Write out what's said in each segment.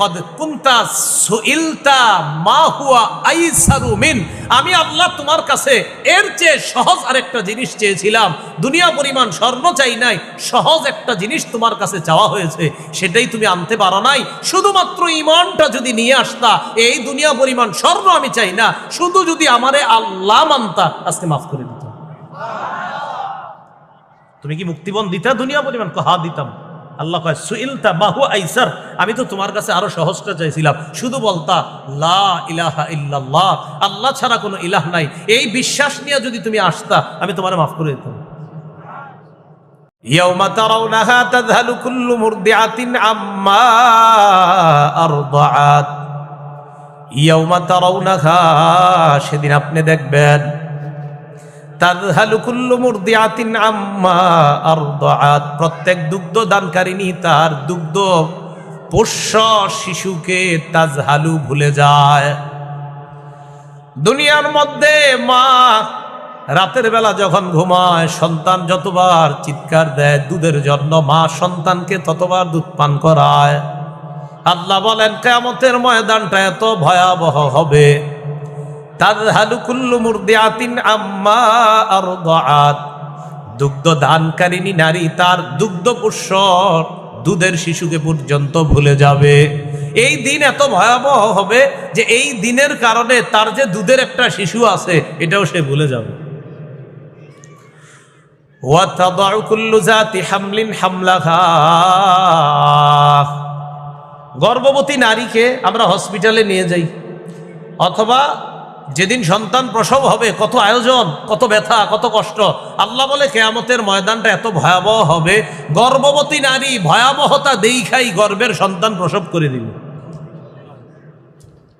কদ কুন্তা সুইলতা মা হুয়া আইসারু মিন। আমি আল্লাহ তোমার কাছে এর চেয়ে সহজ আরেকটা জিনিস চেয়েছিলাম। দুনিয়া পরিমাণ স্বর্ণ চাই নাই, সহজ একটা জিনিস তোমার কাছে চাওয়া হয়েছে, সেটাই তুমি আনতে পারো নাই। শুধুমাত্র ইমানটা যদি নিয়ে আসতা, এই দুনিয়া পরিমাণ স্বর্ণ আমি চাই না, শুধু যদি আমারে আল্লাহ মানতা, আজকে মাফ করে দিত তুমি কি মুক্তিবন দিতা? দুনিয়া পরিমাণ কহা দিতাম? আল্লাহ কয় সুইলতা মাহু আইসার আমি তো তোমার কাছে আরো সহজটা চাইছিলাম শুধু বলতা লা ইলাহা ইল্লাল্লাহ আল্লাহ ছাড়া কোনো ইলাহ নাই এই বিশ্বাস নিয়ে যদি তুমি আসতা আমি তোমার মাফ করে দিতাম يوم ترونها تذهل كل مرضعة عما أرضعت يوم ترونها সেদিন আপনি দেখবেন প্রত্যেক দুগ্ধ দানকারিনী তার দুগ্ধ পোষ্য শিশুকে তাজহালু ভুলে যায়। দুনিয়ার মধ্যে মা রাতের বেলা যখন ঘুমায়, সন্তান যতবার চিৎকার দেয় দুধের জন্য, মা সন্তানকে ততবার দুধ পান করায়। আল্লাহ বলেন কেমতের ময়দানটা এত ভয়াবহ হবে। তাদহালু কুল্লু মুরদিআতিন আম্মা আরদাআত। দুগ্ধ দানকারিনী নারী তার দুগ্ধ পুষ্য দুধের শিশুকে পর্যন্ত ভুলে যাবে। এই দিন এত ভয়াবহ হবে যে এই দিনের কারণে তার যে দুধের একটা শিশু আছে, এটাও সে ভুলে যাবে। গর্ভবতী নারীকে আমরা হসপিটালে নিয়ে যাই, অথবা যেদিন সন্তান প্রসব হবে, কত আয়োজন, কত ব্যথা, কত কষ্ট। আল্লাহ বলে, কেয়ামতের ময়দানটা এত ভয়াবহ হবে, গর্ভবতী নারী ভয়াবহতা দেখাই গর্ভের সন্তান প্রসব করে দিবে।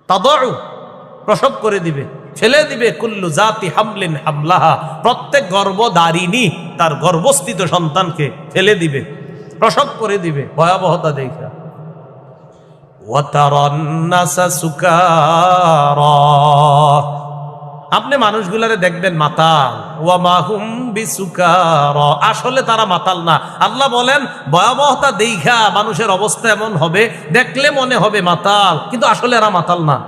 তাদর প্রসব করে দিবে, ফেলে দিবে, কুল্লু জাতি হামলিন হামলাহা। প্রত্যেক গর্ভদারিণী তার গর্ভস্থিত সন্তানকে ফেলে দিবে, প্রসব করে দিবে, ভয়াবহতা দেখা আপনি মানুষগুলারে দেখবেন মাতাল। ওয়া মাহুম বিসুকার আসলে তারা মাতাল না। আল্লাহ বলেন, ভয়াবহতা দেখা মানুষের অবস্থা এমন হবে, দেখলে মনে হবে মাতাল, কিন্তু আসলে এরা মাতাল না।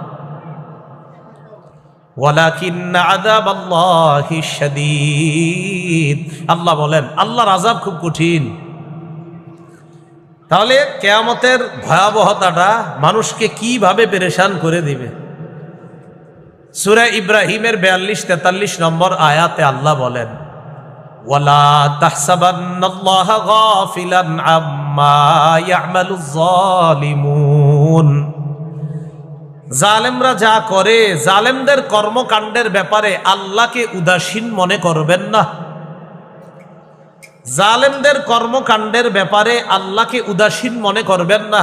আল্লাহি বলেন, আল্লাহর আযাব খুব কঠিন। তাহলে কেয়ামতের ভয়াবহতাটা মানুষকে কীভাবে পেরেশান করে দিবে? সুরা ইব্রাহিমের বিয়াল্লিশ, তেতাল্লিশ নম্বর আয়াতে আল্লাহ বলেন, ওয়ালা তাহসাবান্নাল্লাহ গাফিলান আম্মা ইয়ামালুজ জালিমুন জালেমরা যা করে, জালেমদের কর্মকাণ্ডের ব্যাপারে আল্লাহকে উদাসীন মনে করবেন না। জালেমদের কর্মকাণ্ডের ব্যাপারে আল্লাহকে উদাসীন মনে করবেন না।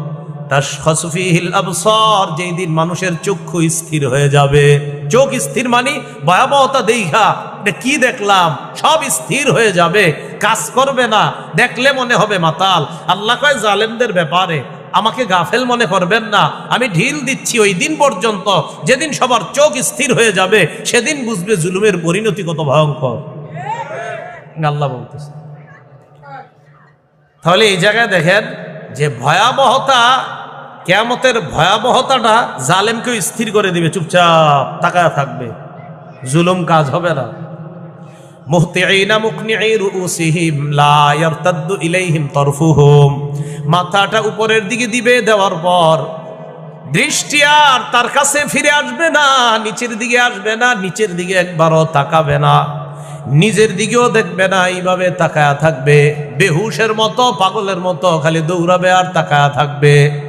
যেই দিন মানুষের চক্ষু স্থির হয়ে যাবে। চোখ স্থির মানি? ভয়াবহতা দেখা কি দেখলাম? সব স্থির হয়ে যাবে। কাজ করবে না। দেখলে মনে হবে মাতাল। আল্লাহ কয়, জালেমদের ব্যাপারে আমাকে গাফেল মনে করবেন না। আমি ঢিল দিচ্ছি ওই দিন পর্যন্ত। যেদিন সবার চোখ স্থির হয়ে যাবে, সেদিন বুঝবে জুলুমের পরিণতি কত ভয়ঙ্কর। আল্লাহ বলতেছে। তাহলে এই জায়গায় দেখেন যে ভয়াবহতা কেয়ামতের ভয়াবহতাটা জালেমকেও স্থির করে দিবে, চুপচাপ তাকায় থাকবে। জুলুম কাজ হবে না। মাথাটা উপরের দিকে দিবে, দেওয়ার পর দৃষ্টি আর তার কাছে ফিরে আসবে না, নিচের দিকে আসবে না, নিচের দিকে একবারও তাকাবে না। নিজের দিকেও দেখবে না, এইভাবে তাকায়া থাকবে। বেহুশের মতো, পাগলের মতো খালি দৌড়াবে আর তাকায়া থাকবে।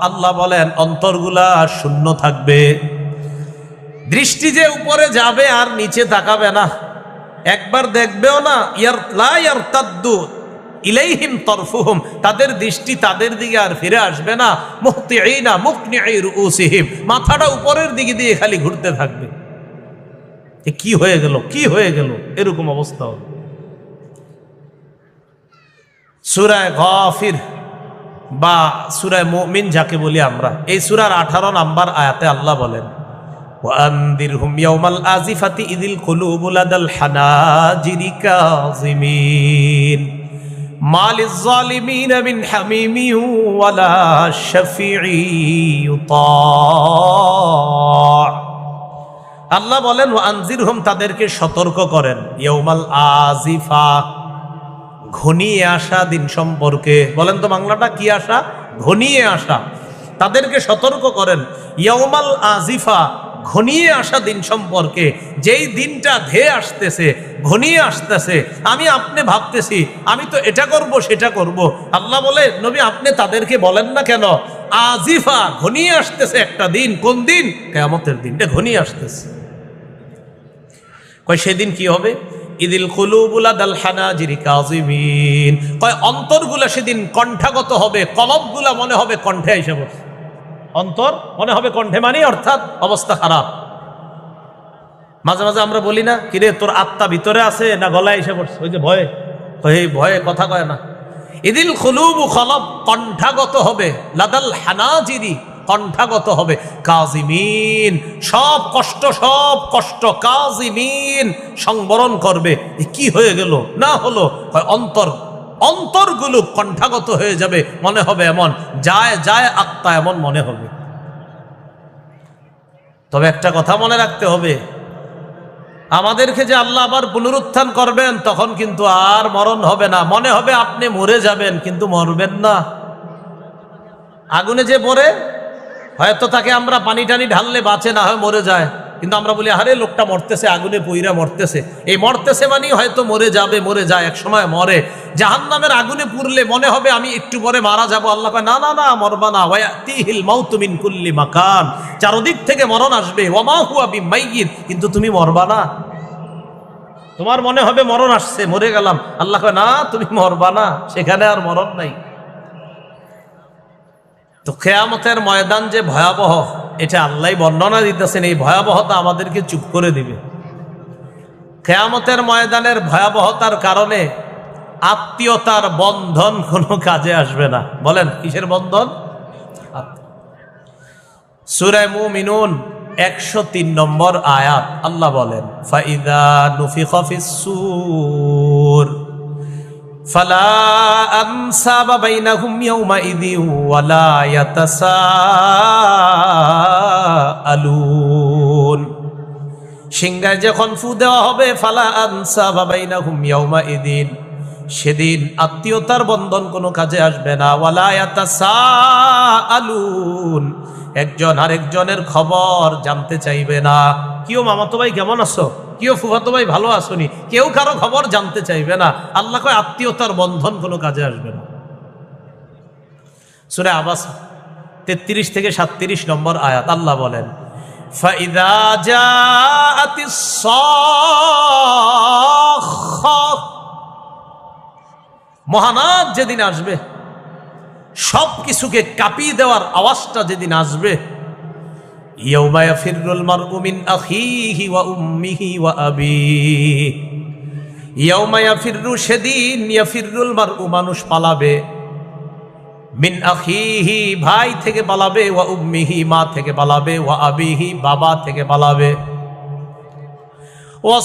আল্লাহ বলেন, অন্তরগুলা শূন্য থাকবে। দৃষ্টি যে উপরে যাবে আর নিচে তাকাবে না। একবার দেখবেও না, ইয়ার ইয়ার তাদ্দু ইলাইহিম তরফুহুম। তাদের দৃষ্টি তাদের দিকে আর ফিরে আসবে না। মুক্তি এই না মুক্তি মুকনিঈ রুউসিহিম। মাথাটা উপরের দিকে দিয়ে খালি ঘুরতে থাকবে। কি হয়ে গেল? কি হয়ে গেল? এরকম অবস্থা হবে। সুরায় গফির বা সুরায় মমিন যাকে বলি আমরা। এই সুরার আঠারো নাম্বার আয়াতে আল্লাহ বলেন আল্লাহ বলেন আনজির হুম তাদেরকে সতর্ক করেন ইয়ৌমাল আজিফা ঘনিয়ে আসা দিন সম্পর্কে। বলেন তো বাংলাটা কি আসা? ঘনিয়ে আসা। তাদেরকে সতর্ক করেন ইয়ৌমাল আজিফা ঘনিয়ে আসা দিন সম্পর্কে। যেই দিনটা ধেয়ে আসতেছে, ঘনিয়ে আসতেছে। আমি আপনি ভাবতেছি, আমি তো এটা করব, সেটা করব। আল্লাহ বলে, নবী আপনি তাদেরকে বলেন না কেন? আজিফা ঘনিয়ে আসতেছে একটা দিন। কোন দিন? কেয়ামতের দিনটা ঘনিয়ে আসতেছে। কয়, সেদিন কি হবে? ইদিল কুলুবুলা দাল হানাজিরি কাজিমিন কয়, অন্তরগুলা সেদিন কণ্ঠাগত হবে, কলবগুলা মনে হবে কণ্ঠে এসে অন্তর মনে হবে কণ্ঠে মানে অর্থাৎ অবস্থা খারাপ। মাঝে মাঝে আমরা বলি না কিরে তোর আত্মা ভিতরে আছে না গলায় এসে পড়ছে ওই যে ভয়ে এই ভয়ে কথা কয় না। ইদিল খুলুবু খলব কণ্ঠাগত হবে, লাদাল হানাজিরি কণ্ঠাগত হবে। কাজিমিন, সব কষ্ট সব কষ্ট কাজিমিন সংবরণ করবে। কি হয়ে গেল? না হলো, হয় অন্তর, অন্তরগুলো কণ্ঠাগত হয়ে যাবে, মনে হবে এমন। যায় যায় আত্মা এমন মনে হবে। তবে একটা কথা মনে রাখতে হবে। আমাদেরকে যে আল্লাহ আবার পুনরুত্থান করবেন, তখন কিন্তু আর মরণ হবে না। মনে হবে আপনি মরে যাবেন, কিন্তু মরবেন না। আগুনে যে পড়ে হয়তো তাকে আমরা পানি টানি ঢাললে বাঁচে, না হয় মরে যায়। কিন্তু আমরা বলি, আরে, লোকটা মরতেছে, আগুনে পইরা মরতেছে। এই মরতেছে মানে হয়তো মরে যাবে, মরে যায়, এক সময় মরে। জাহান নামের আগুনে পুরলে মনে হবে, আমি একটু পরে মারা যাব। আল্লাহ কয়, না না না, মরবা না। ওয়াতিহিল মাউতুমিন কুল্লি মাকান। চারদিক থেকে মরণ আসবে। ওমা হুয়া বি মাইগির কিন্তু তুমি মরবা না। তোমার মনে হবে মরণ আসছে, মরে গেলাম। আল্লাহ কয়, না, তুমি মরবা না। সেখানে আর মরণ নাই। তো খেয়ামতের ময়দান যে ভয়াবহ, এটা আল্লাহ বর্ণনা দিতেছেন, এই ভয়াবহতা আমাদেরকে চুপ করে দিবে। খেয়ামতের ময়দানের ভয়াবহতার কারণে আত্মীয়তার বন্ধন কোনো কাজে আসবে না। বলেন, কিসের বন্ধন? সুরায় মুমিনুন একশো তিন নম্বর আয়াত, আল্লাহ বলেন, ফাইদা নুফি সুর। فلا أنساب بينهم يومئذ ولا يتساءلون সিংহায় যখন ফু দেওয়া হবে ফালা আনসা বাবাইনা হুম ইয়ৌমা ইদিন সেদিন আত্মীয়তার বন্ধন কোনো কাজে আসবে না ওয়ালায়াতা আলুন একজন আরেকজনের খবর জানতে চাইবে না কিও মামাতো ভাই কেমন আছো কেউ ফুফাতো ভাই, ভালো আসনি। কেউ কারও খবর জানতে চাইবে না। আল্লাহ কয়, আত্মীয়তার বন্ধন কোনো কাজে আসবে না। সুরে আবাস, তেত্রিশ থেকে সাতত্রিশ নম্বর আয়াত, আল্লাহ বলেন মহানাদ যেদিন আসবে সব কিছুকে কাঁপিয়ে দেওয়ার আওয়াজটা যেদিন আসবে মিন মানুষ পালাবে। মিন আখিহি, ভাই থেকে পালাবে, ওয়া উম্মিহি, মা থেকে পালাবে, ওয়া আবিহি, বাবা থেকে পালাবে। ওয়া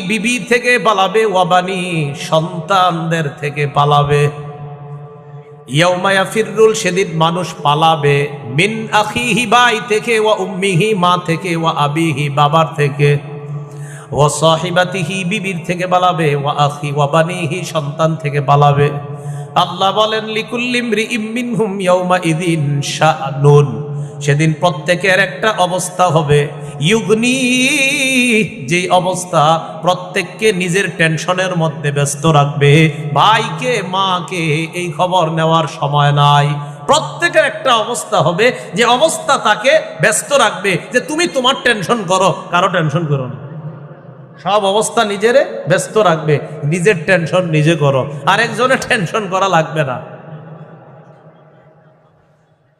বিবি থেকে পালাবে, ওয়া সন্তানদের থেকে পালাবে। ইয়াউমায়া ফিররুল সেদিন মানুষ পালাবে। মিন আখিহি ভাই থেকে, ওয়া উম্মিহি, মা থেকে, ওয়া আবিহি, বাবার থেকে। ও সাহিবাতিহি, বিবির থেকে পালাবে। ওয়া আখি, ওয়া বানিহি, সন্তান থেকে পালাবে। আল্লাহ বলেন লিকুল্লিমরি ইম্মিনহুম ইয়াউমা ইদিন শাআনুন সেদিন প্রত্যেকের একটা অবস্থা হবে। ইউগনি, যেই অবস্থা প্রত্যেককে নিজের টেনশনের মধ্যে ব্যস্ত রাখবে। ভাইকে, মাকে এই খবর নেওয়ার সময় নাই। প্রত্যেকের একটা অবস্থা হবে যে অবস্থা তাকে ব্যস্ত রাখবে যে তুমি তোমার টেনশন করো, কারও টেনশন করো না। সব অবস্থা নিজেরে ব্যস্ত রাখবে, নিজের টেনশন নিজে করো। আরেকজনের টেনশন করা লাগবে না।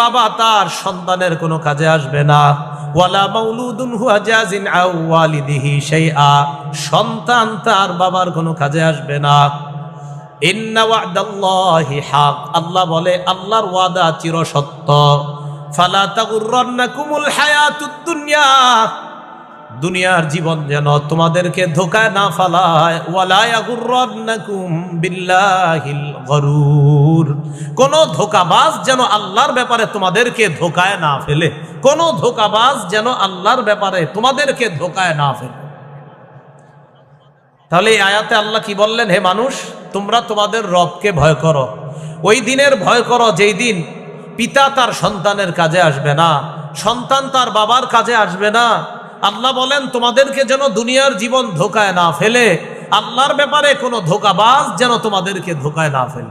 বাবা তার সন্তানের কোনো কাজে আসবে না। ওয়ালা মাউলুদুন হুয়া ওয়ালিদিহি শাইআ, সন্তান তার বাবার কোনো কাজে আসবে না। আল্লাহ বলে ওয়াদা চিরসত্য। ফালা দুনিয়া দুনিয়ার জীবন যেন তোমাদেরকে ধোকায় না ফালায়। কোন ধোকাবাজ যেন আল্লাহর ব্যাপারে তোমাদেরকে ধোকায় না ফেলে। কোন ধোকাবাজ যেন আল্লাহর ব্যাপারে তোমাদেরকে ধোকায় না ফেলে। তাহলে এই আয়াতে আল্লাহ কি বললেন, হে মানুষ, তোমরা তোমাদের রবকে ভয় করো। ওই দিনের ভয় করো যেই দিন পিতা তার সন্তানের কাজে আসবে না, সন্তান তার বাবার কাজে আসবে না আল্লাহ বলেন, তোমাদেরকে যেন দুনিয়ার জীবন ধোকায় না ফেলে। আল্লাহর ব্যাপারে কোনো ধোকাবাজ যেন তোমাদেরকে ধোকায় না ফেলে।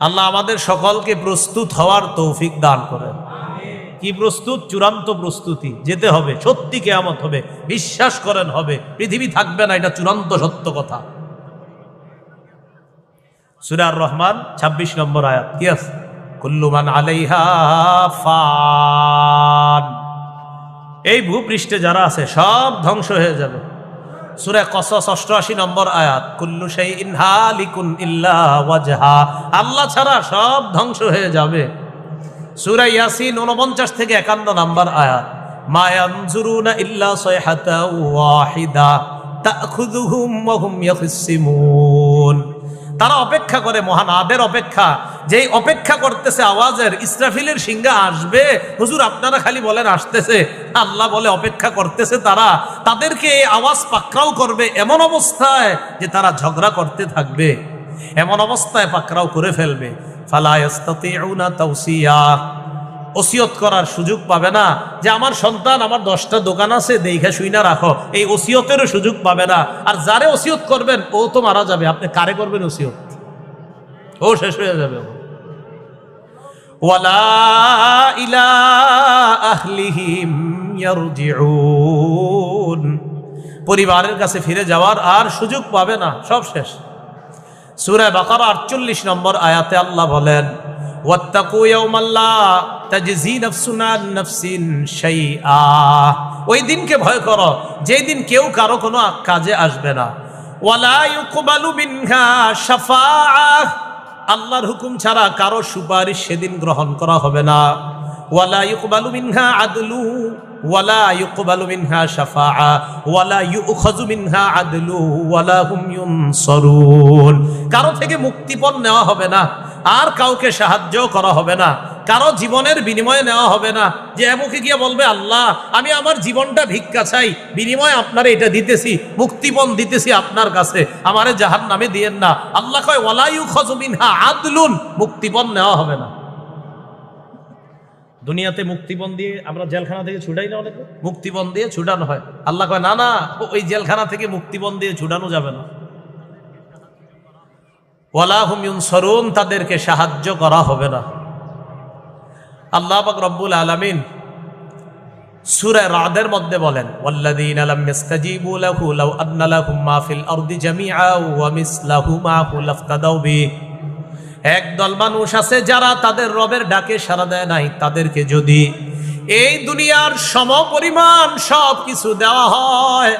আল্লাহ আমাদের সকলকে প্রস্তুত হওয়ার তৌফিক দান করেন। কি প্রস্তুত? চূড়ান্ত প্রস্তুতি। যেতে হবে। সত্যি কেয়ামত হবে। বিশ্বাস করেন, হবে। পৃথিবী থাকবে না, এটা চূড়ান্ত সত্য কথা। সুরার রহমান ২৬ নম্বর আয়াত। কি আছে কুল্লুমান আলাইহা ফান এই ভূপৃষ্ঠে যারা আছে, সব ধ্বংস হয়ে যাবে। সুরে কসস অষ্টআশি নম্বর আয়াত, কুল্লু সেই ইনহালিকুন ইল্লা ওয়াজহা আল্লাহ ছাড়া সব ধ্বংস হয়ে যাবে। সুরা ইয়াসিন উনপঞ্চাশ থেকে একান্ন নাম্বার আয়াত মায়ানজুরুনা ইল্লা সায়হাতা ওয়াহিদা, তাখুযুহুম ওয়া হুম ইয়াখসিমুন তারা অপেক্ষা করে মহান আদের অপেক্ষা। যেই অপেক্ষা করতেছে আওয়াজের, ইসরাফিলের সিংহা আসবে। হুজুর, আপনারা খালি বলেন আসতেছে। আল্লাহ বলে অপেক্ষা করতেছে তারা। তাদেরকে এই আওয়াজ পাকরাও করবে এমন অবস্থায় যে তারা ঝগড়া করতে থাকবে। এমন অবস্থায় পাকরাও করে ফেলবে। ওসিয়ত করার সুযোগ পাবে না যে আমার সন্তান, আমার দশটা দোকান আছে, দেখে শুই না রাখো। এই ওসিয়তেরও সুযোগ পাবে না। আর যারে ওসিয়ত করবেন, ও তো মারা যাবে। আপনি কারে করবেন ওসিয়ত? ও শেষ হয়ে যাবে ওয়ালা ইলা আহলিহিম ইয়ারজিউন। পরিবারের কাছে ফিরে যাওয়ার আর সুযোগ পাবে না, সব শেষ। সুরায় বাকারা আটচল্লিশ নম্বর আয়াতে আল্লাহ বলেন ওই দিনকে ভয় করো, যেই দিন কেউ কারও কোনো কাজে আসবে না। ওয়ালা আল্লাহর হুকুম ছাড়া কারও সুপারিশ সেদিন গ্রহণ করা হবে না। ওয়ালা ইউকবালু মিনহা আদলু, ওয়ালা ইকবালু মিনহা শাফাআ, ওয়ালা ইউখাযু মিনহা আদলু, ওয়ালা হুম ইউনসারুন। কারও থেকে মুক্তিপণ নেওয়া হবে না, আর কাউকে সাহায্য করা হবে না। কারও জীবনের বিনিময়ে নেওয়া হবে না। যে এমুকে গিয়ে বলবে, আল্লাহ, আমি আমার জীবনটা ভিক্ষা চাই, বিনিময়ে আপনারা এটা দিতেছি, মুক্তিপণ দিতেছি আপনার কাছে, আমারে জাহান নামে দিয়েন না। আল্লাহ কয় ওয়ালাইউ খজমিনহা আদলুন। মুক্তিপণ নেওয়া হবে না। দুনিয়াতে মুক্তিপণ দিয়ে আমরা জেলখানা থেকে ছুটাই না অনেকে? মুক্তিপণ দিয়ে ছুটানো হয়। আল্লাহ কয়, না না, ওই জেলখানা থেকে মুক্তিপণ দিয়ে ছুটানো যাবে না। ওয়ালাহুম ইউনসরুন, তাদেরকে সাহায্য করা হবে না। আল্লাহ পাক রব্বুল আলামিন সূরা রাদের মধ্যে বলেন, ওয়াল্লাযীনা লাম ইস্তাজিবু লাহু লাউ আন্না লাহুম মা ফিল আরদি জামিআ ওয়া মিসলাহু মাহু লাফতাদাউ বি একদল মানুষ আছে যারা তাদের রবের ডাকে সাড়া দেয় নাই, তাদেরকে যদি এই দুনিয়ার সম পরিমাণ সব কিছু দেওয়া হয়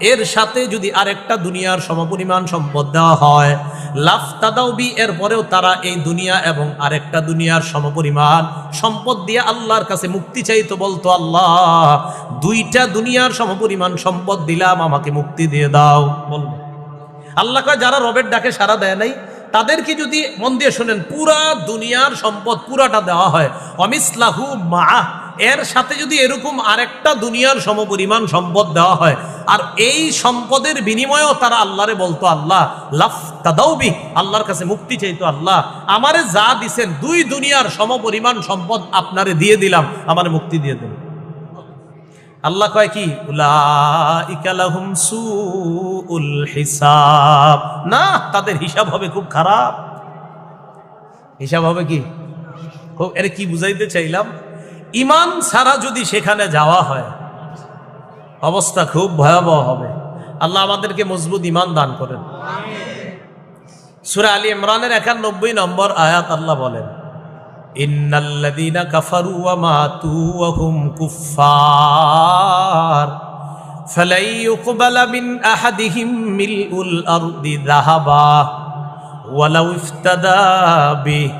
এর সাথে যদি আরেকটা দুনিয়ার সমপরিমাণ সম্পদ দেওয়া হয় লাফতাদাউবি এর পরেও তারা এই দুনিয়া এবং আরেকটা দুনিয়ার সমপরিমাণ সম্পদ দিয়ে আল্লাহর কাছে মুক্তি চাইতো বলতো, আল্লাহ, দুইটা দুনিয়ার সমপরিমাণ সম্পদ দিলাম, আমাকে মুক্তি দিয়ে দাও। বলব আল্লাহ কয়, যারা রবের ডাকে সারা দেয় নাই তাদেরকে যদি মন দিয়ে শোনেন, পুরা দুনিয়ার সম্পদ পুরাটা দেওয়া হয়। অমিসলাহু মা এর সাথে যদি এরকম আরেকটা দুনিয়ার সমপরিমাণ সম্পদ দেওয়া হয়, আর এই সম্পদের বিনিময়েও তারা আল্লাহরে বলতো, আল্লাহ, লাফ তাদাউবি, আল্লাহর কাছে মুক্তি চাইতো, আল্লাহ, আমারে যা দিছেন দুই দুনিয়ার সমপরিমাণ সম্পদ আপনারে দিয়ে দিলাম, আমারে মুক্তি দিয়ে দিন। আল্লাহ কয় কি? হিসাব। না তাদের হিসাব হবে খুব খারাপ। হিসাব হবে কি? খুব এর কি বুঝাইতে চাইলাম? ইমান ছাড়া যদি সেখানে যাওয়া হয় অবস্থা খুব ভয়াবহ হবে। আল্লাহ আমাদেরকে মজবুত ইমান দান করেন। সুরা আলী ইমরানের একানব্বই নম্বর আয়াত আল্লাহ বলেন ইন্নাল্লাযীনা কাফারু ওয়া মাতু ওয়া হুম কুফফার فلن يقبل من أحدهم ملء الأرض ذهبا ولو افتدى به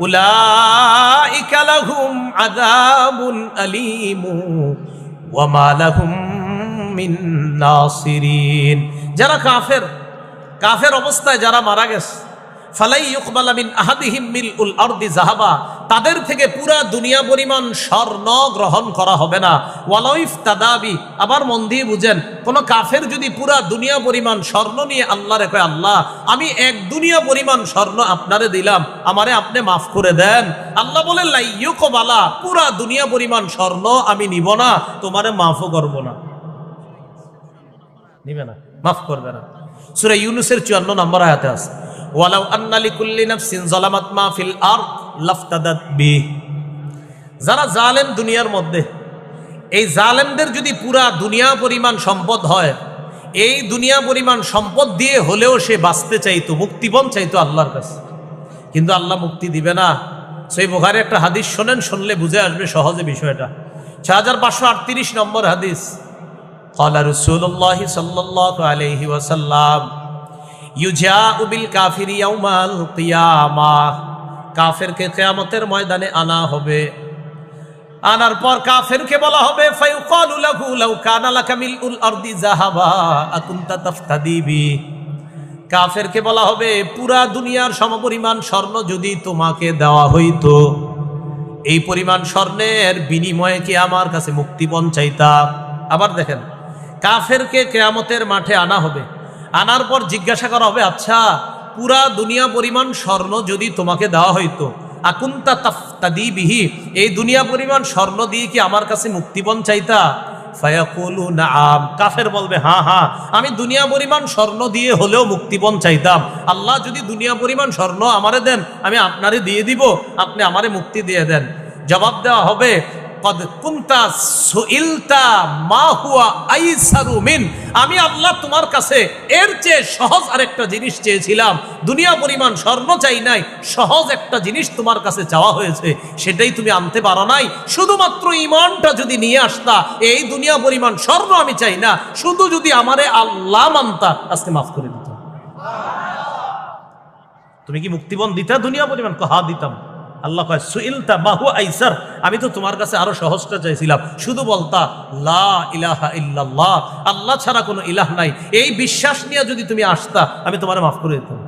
أولئك لهم عذاب أليم وما لهم من ناصرين যারা কাফের কাফের অবস্থায় যারা মারা গেছে ফালাই ইউকবালা মিন আরদি জাহাবা। তাদের থেকে পুরা দুনিয়া পরিমাণ স্বর্ণ গ্রহণ করা হবে না। ওয়ালাইফ তাদাবি আবার মন দিয়ে বুঝেন, কোন কাফের যদি পুরা দুনিয়া পরিমাণ স্বর্ণ নিয়ে আল্লাহ রে কয়, আল্লাহ, আমি এক দুনিয়া পরিমাণ স্বর্ণ আপনারে দিলাম, আমারে আপনি মাফ করে দেন। আল্লাহ বলে লাইয়ুকবালা পুরা দুনিয়া পরিমাণ স্বর্ণ আমি নিব না, তোমারে মাফও করব না। নিবে না, মাফ করবে না। সূরা ইউনুসের 54 নম্বর আছে। ওয়ালাউ আন্নালি কুল্লি নাফসিন মা ফিল লাফতাদাত বি যারা জালেম দুনিয়ার মধ্যে, এই জালেমদের যদি পুরা দুনিয়া পরিমাণ সম্পদ হয়, এই দুনিয়া পরিমাণ সম্পদ দিয়ে হলেও সে বাঁচতে চাইতো, মুক্তিপণ চাইতো আল্লাহর কাছে। কিন্তু আল্লাহ মুক্তি দিবে না। সেই বোখারে একটা হাদিস শোনেন, শুনলে বুঝে আসবে সহজে বিষয়টা। ছ হাজার পাঁচশো আটত্রিশ নম্বর হাদিস। কলা রসুল্লাহ সাল্লাহ আলহি ওয়াসাল্লাম ইউজা উবিল কাফির ইয়াউমাল কিয়ামা। কাফেরকে কেয়ামতের ময়দানে আনা হবে। আনার পর কাফেরকে বলা হবে, ফায়ুকালু লাহু লাউ কানা লাকা মিলউল আরদি যাহাবা আকুনতা তাফতাদিবি কাফেরকে বলা হবে, পুরা দুনিয়ার সমপরিমাণ স্বর্ণ যদি তোমাকে দেওয়া হইত, এই পরিমাণ স্বর্ণের বিনিময়ে কি আমার কাছে মুক্তিপণ চাইতা আবার দেখেন, কাফেরকে কেয়ামতের মাঠে আনা হবে। আনার পর জিজ্ঞাসা করা হবে আচ্ছা পুরা দুনিয়া পরিমাণ স্বর্ণ যদি তোমাকে দেওয়া হইতো, আকুন্তা তাফতাদি বিহি, এই দুনিয়া পরিমাণ স্বর্ণ দিয়ে কি আমার কাছে মুক্তিপণ চাইতা? কাফের বলবে হ্যাঁ হ্যাঁ আমি দুনিয়া পরিমাণ স্বর্ণ দিয়ে হলেও মুক্তিপণ চাইতাম। আল্লাহ যদি দুনিয়া পরিমাণ স্বর্ণ আমারে দেন, আমি আপনারে দিয়ে দিব, আপনি আমারে মুক্তি দিয়ে দেন। জবাব দেওয়া হবে কদ কুন্তা সুইলতা মা হুয়া আইসারু মিন। আমি আল্লাহ তোমার কাছে এর চেয়ে সহজ আরেকটা জিনিস চেয়েছিলাম। দুনিয়া পরিমাণ স্বর্ণ চাই নাই, সহজ একটা জিনিস তোমার কাছে চাওয়া হয়েছে, সেটাই তুমি আনতে পারো নাই। শুধুমাত্র ইমানটা যদি নিয়ে আসতা, এই দুনিয়া পরিমাণ স্বর্ণ আমি চাই না, শুধু যদি আমারে আল্লাহ মানতা, আজকে মাফ করে দিত তুমি কি মুক্তিবন দিতা দুনিয়া পরিমাণ? হা দিতাম? আল্লাহ কয়, সুইলতা বাহু আইসার। আমি তো তোমার কাছে আরও সহজটা চাইছিলাম। শুধু বলতা, লা ইলাহা ইল্লাল্লাহ। আল্লাহ ছাড়া কোনো ইলাহ নাই। এই বিশ্বাস নিয়ে যদি তুমি আসতা, আমি তোমার মাফ করে দিতাম।